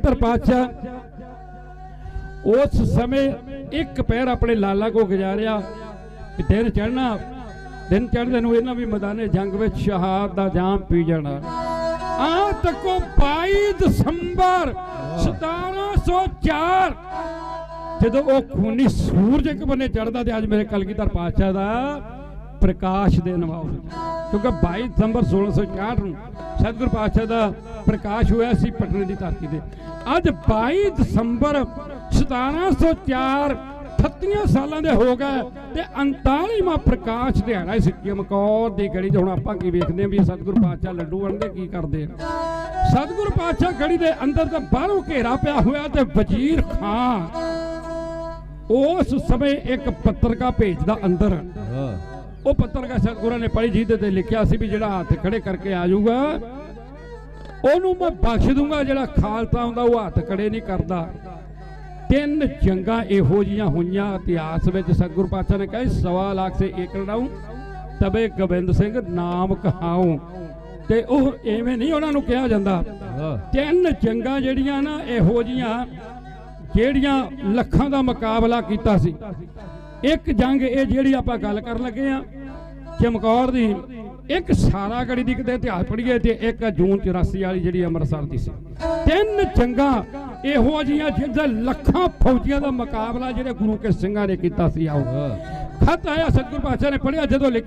ਕਲਗੀਧਰ ਪਾਤਸ਼ਾਹ, ਉਸ ਸਮੇਂ ਇੱਕ ਪੈਰ ਆਪਣੇ ਲਾਲਾ ਕੋ ਗੁਜ਼ਾਰਿਆ ਕਿ ਦਿਨ ਚੜ੍ਹਨਾ, ਦਿਨ ਚੜ੍ਹਦੇ ਨੂੰ ਇਹਨਾਂ ਵੀ ਮੈਦਾਨੇ ਜੰਗ ਵਿੱਚ ਸ਼ਹਾਦ ਦਾ ਜਾਮ ਪੀ ਜਾਣਾ। ਆ ਤੱਕੋ 22 ਦਸੰਬਰ 1704 ਜਦੋਂ ਉਹ ਖੂਨੀ ਸੂਰਜ ਇੱਕ ਬੰਨੇ ਚੜਦਾ ਤੇ ਅੱਜ ਮੇਰੇ ਕਲਗੀਧਰ ਪਾਤਸ਼ਾਹ ਦਾ ਪ੍ਰਕਾਸ਼ ਦੇ ਨਵਾਉ ਕਿਉਂਕਿ 22 ਦਸੰਬਰ 1664 ਨੂੰ ਸਤਿਗੁਰ ਪਾਤਸ਼ਾਹ ਦਾ ਪ੍ਰਕਾਸ਼ ਹੋਇਆ ਸੀ ਪਟਨੇ ਦੀ ਧਰਤੀ ਤੇ। ਅੱਜ 22 ਦਸੰਬਰ 1704 38 ਸਾਲਾਂ ਦੇ ਹੋ ਗਏ ਤੇ 39ਵਾਂ ਪ੍ਰਕਾਸ਼ ਦਿਹਾੜਾ ਇਸ ਚਮਕੌਰ ਦੀ ਗੜੀ 'ਚ ਹੁਣ ਆਪਾਂ ਕੀ ਵੇਖਦੇ ਆਂ ਵੀ ਸਤਿਗੁਰ ਪਾਤਸ਼ਾਹ ਲੱਡੂ ਵੰਡਦੇ ਕੀ ਕਰਦੇ ਆ। ਸਤਿਗੁਰ ਪਾਤਸ਼ਾਹ ਗੜੀ ਦੇ ਅੰਦਰ ਤਾਂ ਬਾਹਰੋਂ ਘੇਰਾ ਪਿਆ ਹੋਇਆ ਤੇ ਵਜ਼ੀਰ ਖਾਨ ਉਸ ਸਮੇਂ ਇੱਕ ਪੱਤਰਕਾ ਭੇਜਦਾ ਅੰਦਰ। ਉਹ ਪੱਤਰਕਾ ਸਤਿਗੁਰਾਂ ਨੇ ਪੜ੍ਹੀ ਜਿਹਦੇ ਤੇ ਲਿਖਿਆ ਸੀ ਵੀ ਜਿਹੜਾ ਹੱਥ ਖੜੇ ਕਰਕੇ ਆ ਜਾਊਗਾ ਉਹਨੂੰ ਮੈਂ ਬਖਸ਼ ਦੂੰਗਾ ਜਿਹੜਾ ਖਾਲਸਾ ਹੁੰਦਾ ਉਹ ਹੱਥ ਖੜੇ ਨਹੀਂ ਕਰਦਾ। ਤਿੰਨ ਜੰਗਾਂ ਇਹੋ ਜੀਆਂ ਹੋਈਆਂ ਇਤਿਹਾਸ ਵਿੱਚ ਸਤਿਗੁਰ ਪਾਤਸ਼ਾਹ ਨੇ ਕਹੇ ਸਵਾ ਲੱਖ ਸੇ ਏਕ ਲੜਾਉ ਤਬੇ ਗੋਬਿੰਦ ਸਿੰਘ ਨਾਮ ਕਹਾਉ ਤੇ ਉਹ ਐਵੇਂ ਨਹੀਂ ਉਹਨਾਂ ਨੂੰ ਕਿਹਾ ਜਾਂਦਾ। ਤਿੰਨ ਜੰਗਾਂ ਜਿਹੜੀਆਂ ਨਾ ਇਹੋ ਜੀਆਂ ਜਿਹੜੀਆਂ ਲੱਖਾਂ ਦਾ ਮੁਕਾਬਲਾ ਕੀਤਾ ਸੀ। ਇੱਕ ਜੰਗ ਇਹ ਜਿਹੜੀ ਆਪਾਂ ਗੱਲ ਕਰਨ ਲੱਗੇ ਆ ਚਮਕੌਰ ਦੀ ਇੱਕ ਸਾਰਾ ਗੜੀ ਦੀ ਕਿਤੇ ਇਤਿਹਾਸ ਪੜ੍ਹੀਏ ਤੇ ਇੱਕ ਜੂਨ 84 ਵਾਲੀ ਜਿਹੜੀ ਅੰਮ੍ਰਿਤਸਰ ਦੀ ਸੀ। ਤਿੰਨ ਜੰਗਾਂ ਇਹੋ ਜੀਆਂ ਜਿਹਦਾ ਲੱਖਾਂ ਫੌਜੀਆਂ ਦਾ ਮੁਕਾਬਲਾ ਜਿਹੜੇ ਗੁਰੂ ਕੇ ਸਿੰਘਾਂ ਨੇ ਕੀਤਾ ਸੀ। ਆਓ, ਖਤ ਆਇਆ, ਸਤਿਗੁਰ ਪਾਤਸ਼ਾਹ ਨੇ ਪੜ੍ਹਿਆ, ਜਦੋਂ ਲਿਖਿਆ